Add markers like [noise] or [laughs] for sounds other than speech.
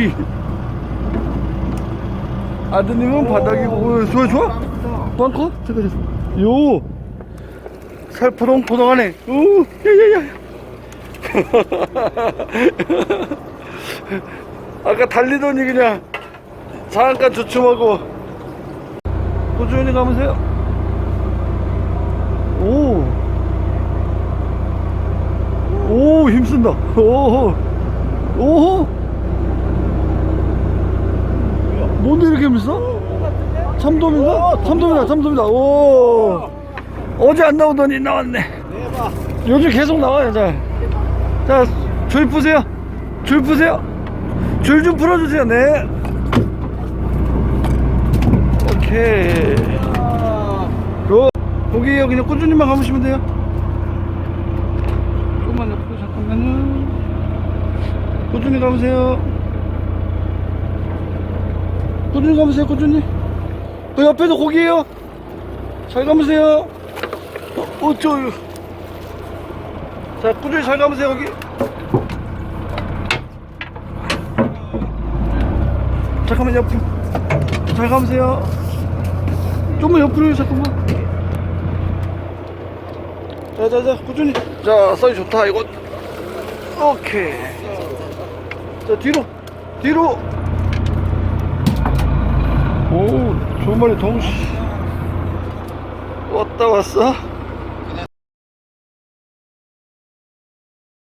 [laughs] 아드님은 바닥이고 어, 좋아 좋아? 빵커? 잠깐 잠깐. 요! 살포동 포동하네 오 야야야. [laughs] 아까 달리더니 그냥 잠깐 주춤하고. 꾸준히 가면서요. 오. 오, 힘쓴다. 오, 오. 뭔데 이렇게 힘써? 참돔인가? 참돔이다, 참돔이다. 오. 어제 안 나오더니 나왔네. 요즘 계속 나와요, 자. 자, 줄 푸세요. 줄 푸세요. 줄 좀 풀어주세요, 네. 오케이. 로, 거기에요. 그냥 꾸준히만 감으시면 돼요. 조금만 옆으로 잠깐만요. 꾸준히 감으세요. 꾸준히 감으세요, 꾸준히. 그 옆에도 고기에요. 잘 감으세요. 어, 어, 저. 자, 꾸준히 잘 감으세요, 여기. 잠깐만, 옆으로. 잘 감으세요. 좀만 옆으로요, 잠깐만. 자자자 꾸준히 자 사이 좋다 이거 오케이 자 뒤로 뒤로 오 좋은 말이 동시 왔다 왔어